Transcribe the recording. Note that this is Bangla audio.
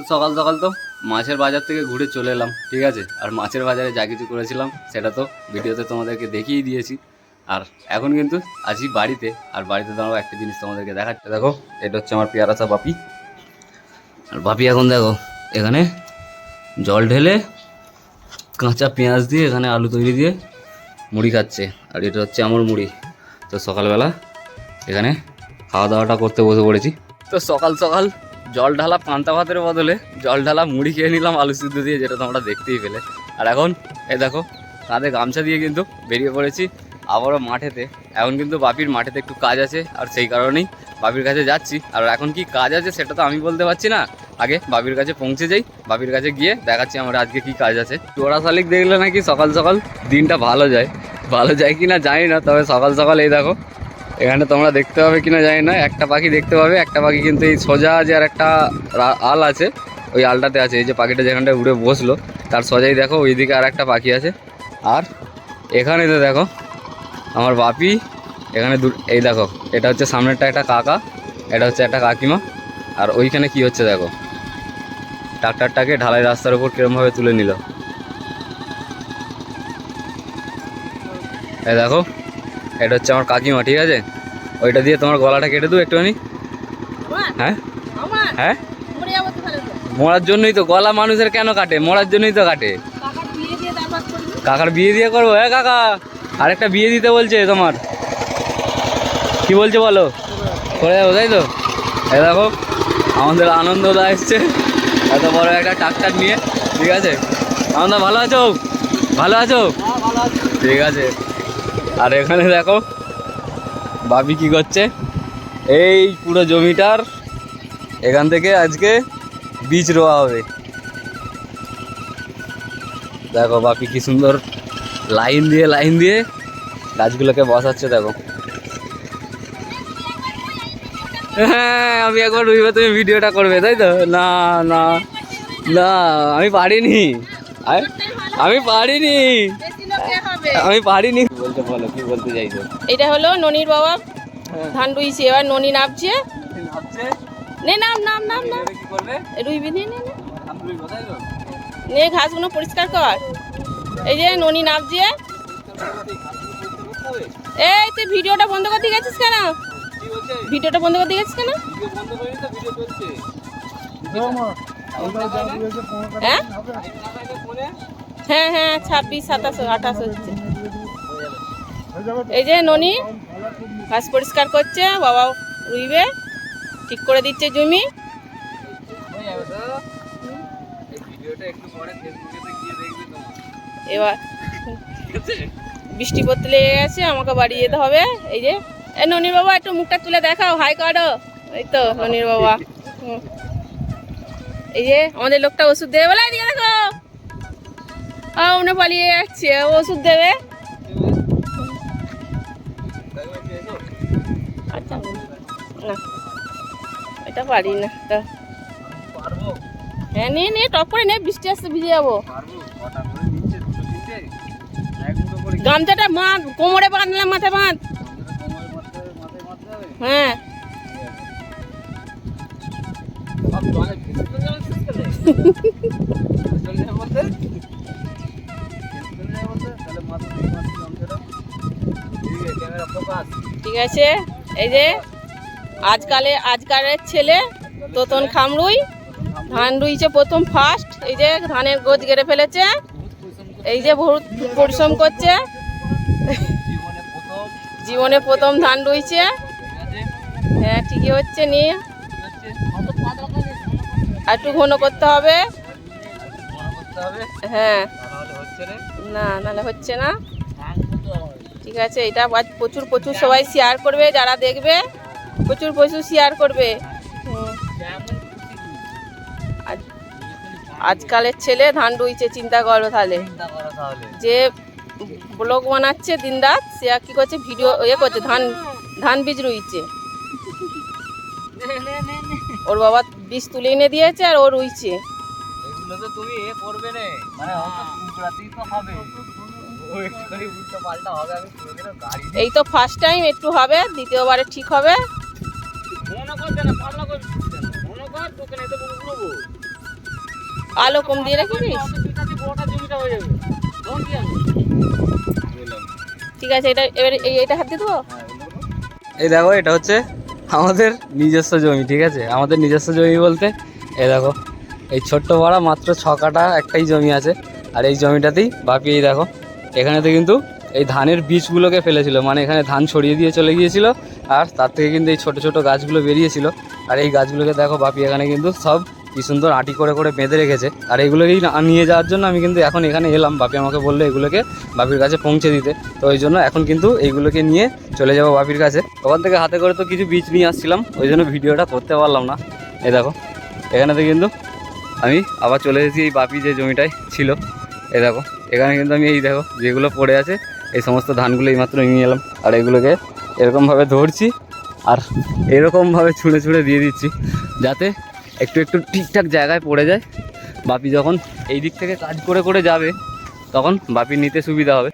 তো সকাল সকাল তো মাছের বাজার থেকে ঘুরে চলে এলাম, ঠিক আছে? আর মাছের বাজারে যা কিছু করেছিলাম, সেটা তো ভিডিওতে তোমাদেরকে দেখিয়ে দিয়েছি। আর এখন কিন্তু আছি বাড়িতে, আর বাড়িতে দাঁড়াবো একটা জিনিস তোমাদেরকে দেখাচ্ছে। দেখো, এটা হচ্ছে আমার পেয়ারাসা বাপি। আর বাপি এখন দেখো, এখানে জল ঢেলে কাঁচা পেঁয়াজ দিয়ে এখানে আলু তৈরি দিয়ে মুড়ি খাচ্ছে। আর এটা হচ্ছে আমার মুড়ি। তো সকালবেলা এখানে খাওয়া দাওয়াটা করতে বসে পড়েছি। তো সকাল সকাল জল ঢালা পান্তা ভাতের বদলে জল ঢালা মুড়ি খেয়ে নিলাম আলু সিদ্ধ দিয়ে, যেটা তোমরা দেখতেই পেলে। আর এখন এ দেখো, কাঁধে গামছা দিয়ে কিন্তু বেরিয়ে পড়েছি আবারও মাঠেতে। এখন কিন্তু বাপির মাঠেতে একটু কাজ আছে, আর সেই কারণেই বাপির কাছে যাচ্ছি। আর এখন কি কাজ আছে সেটা তো আমি বলতে পারছি না। আগে বাপির কাছে পৌঁছে যাই, বাপির কাছে গিয়ে দেখাচ্ছি আমার আজকে কি কাজ আছে। চোরা শালিক দেখলে নাকি সকাল সকাল দিনটা ভালো যায়। ভালো যায় কি না জানি না, তবে সকাল সকাল এই দেখো এখানে তোমরা দেখতে পাবে কিনা জানি না, একটা পাখি দেখতে পাবে, একটা পাখি কিন্তু এই সোজা যে আর একটা আল আছে, ওই আলটাতে আছে, এই যে পাখিটা যেখানটায় উড়ে বসল, তার সোজাই দেখো, ওইদিকে আর একটা পাখি আছে। আর এখানে তো দেখো, আমার বাপি, এখানে দু, এই দেখো, এটা হচ্ছে সামনেরটা একটা কাকা, এটা হচ্ছে একটা কাকিমা, আর ওইখানে কি হচ্ছে দেখো, ট্রাক্টারটাকে ঢালাই রাস্তার উপর কিরমভাবে তুলে নিল। এ দেখো এটা হচ্ছে আমার কাকিমা ঠিক আছে? ওইটা দিয়ে তোমার গলাটা কেটে দেবো একটুখানি। হ্যাঁ? হ্যাঁ? মরার জন্যই তো গলা মানুষের কেন কাটে? মরার জন্যই তো কাটে। কাকার বিয়ে দিয়ে করব? হ্যাঁ কাকা। আরেকটা বিয়ে দিতে বলছে তোমার। কি বলছে বলো? করে যাব তাই তো? এ দেখো আমাদের আনন্দদা এসছে। এত বড় একটা ট্রাক্টার নিয়ে ঠিক আছে? আনন্দ ভালো আছো? ভালো আছো। ঠিক আছে। আর এখানে দেখো, বাবি কি করছে? এই পুরো জমিটার এখান থেকে আজকে বীজ রোয়া হবে। দেখো বাপি কি সুন্দর লাইন দিয়ে লাইন দিয়ে গাছগুলোকে বসাচ্ছে, দেখো। হ্যাঁ আমি একবার রুইবে, তুমি ভিডিওটা করবে, তাই তো? না না না, আমি পারিনি। আমি পারিনি। আমি পারিনি। বলতে বলো কি বলতে চাইছো? এটা হলো ননির বাবা। ধান রুইছে এবার ননি নামছে। নে নাম নাম নাম নাম। রুইবি নে নে। নে। ঘাসগুলো পরিষ্কার কর। এই যে ননি নামছে। এই তুই ভিডিওটা বন্ধ করতে গেছিস কেন? ভিডিওটা বন্ধ করতে গেছিস কেন? হ্যাঁ? ফোনে। হ্যাঁ হ্যাঁ ছাব্বিশ, সাতাশ, আঠাশ হচ্ছে। এই যে ননি ঘাস পরিষ্কার করছে বাবা রুইবে, ঠিক করে দিচ্ছে জমি। এবার বৃষ্টি পড়তে লেগে গেছে, আমাকে বাড়ি যেতে হবে। এই যে, এ ননির বাবা, একটু মুখটা তুলে দেখাও, হাই করো। এই তো, ননির বাবা। এই যে, আমাদের লোকটা ওষুধ দেবে, বলে, এদিকে দেখো। আ উনি পালিয়ে যাচ্ছে ও ওষুধ দেবে? আচ্ছা না এটা পারি না তা। হ্যাঁ নিয়ে নিয়ে টপ করে নে বৃষ্টি আসতে ভিজে যাব। গামছাটা বাঁধ কোমরে বাঁধলাম মাথায় বাঁধ। হ্যাঁ। চলে যাবে ঠিক আছে? এই যে আজকালে আজকালের ছেলে তোতন খামরুই। ধান রুইছে প্রথম ফার্স্ট এই যে ধানের গোজ গেড়ে ফেলেছে। এই যে বহুত পরিশ্রম করছে। জীবনে প্রথম ধান রুইছে। হ্যাঁ ঠিকই হচ্ছে আর একটু ঘন করতে হবে। হ্যাঁ। না নাহলে হচ্ছে না। ঠিক আছে এটা আজ প্রচুর প্রচুর সবাই শেয়ার করবে যারা দেখবে প্রচুর প্রচুর শেয়ার করবে। আজ- আজকালের ছেলে ধান রুইছে চিন্তা করো তাহলে। যে ব্লগ বানাচ্ছে দিন রাত সে আর কি করছে ভিডিও ইয়ে করছে ধান ধান বীজ রুইছে। ওর বাবা বীজ তুলে এনে দিয়েছে আর ও রুইছে। এগুলো তো তুমি এ করবে না মানে তো হবে এই তো ফার্স্ট টাইম একটু হবে দ্বিতীয়বারে ঠিক হবে। মনে মনে আলো কম দিয়ে রাখিস ঠিক আছে এটা এবার এই এইটা হাত দিয়ে দেবো এই দেখো এটা হচ্ছে আমাদের নিজস্ব জমি ঠিক আছে? আমাদের নিজস্ব জমি বলতে এই দেখো এই ছোট্ট বড়া মাত্র ছ কাটা একটাই জমি আছে আর এই জমিটাতেই বাপি এই দেখো এখানেতে কিন্তু এই ধানের বীজগুলোকে ফেলেছিল মানে এখানে ধান ছড়িয়ে দিয়ে চলে গিয়েছিল আর তার থেকে কিন্তু এই ছোট ছোট গাছগুলো বেরিয়েছিল। আর এই গাছগুলোকে দেখো বাপি, এখানে কিন্তু সব কি সুন্দর আটি করে করে বেঁধে রেখেছে। আর এগুলোকেই নিয়ে যাওয়ার জন্য আমি কিন্তু এখন এখানে এলাম। বাপি আমাকে বলল এগুলোকে বাপির কাছে পৌঁছে দিতে। তো ওই জন্য এখন কিন্তু এইগুলোকে নিয়ে চলে যাব বাপির কাছে। ওখান থেকে হাতে করে তো কিছু বীজ নিয়ে আসছিলাম, ওই জন্য ভিডিওটা করতে পারলাম না। এ দেখো, এখানেতে কিন্তু আমি আবার চলে এসেছি, এই বাপি যে জমিটায় ছিল। এই দেখো, এখানে কিন্তু আমি এই দেখো, যেগুলো পড়ে আছে, এই সমস্ত ধানগুলো এইমাত্র নিয়ে এলাম। আর এগুলোকে এরকমভাবে ধরছি আর এরকমভাবে ছুঁড়ে ছুঁড়ে দিয়ে দিচ্ছি, যাতে একটু একটু ঠিকঠাক জায়গায় পড়ে যায়। বাপি যখন এই দিক থেকে কাজ করে করে যাবে, তখন বাপি নিতে সুবিধা হবে।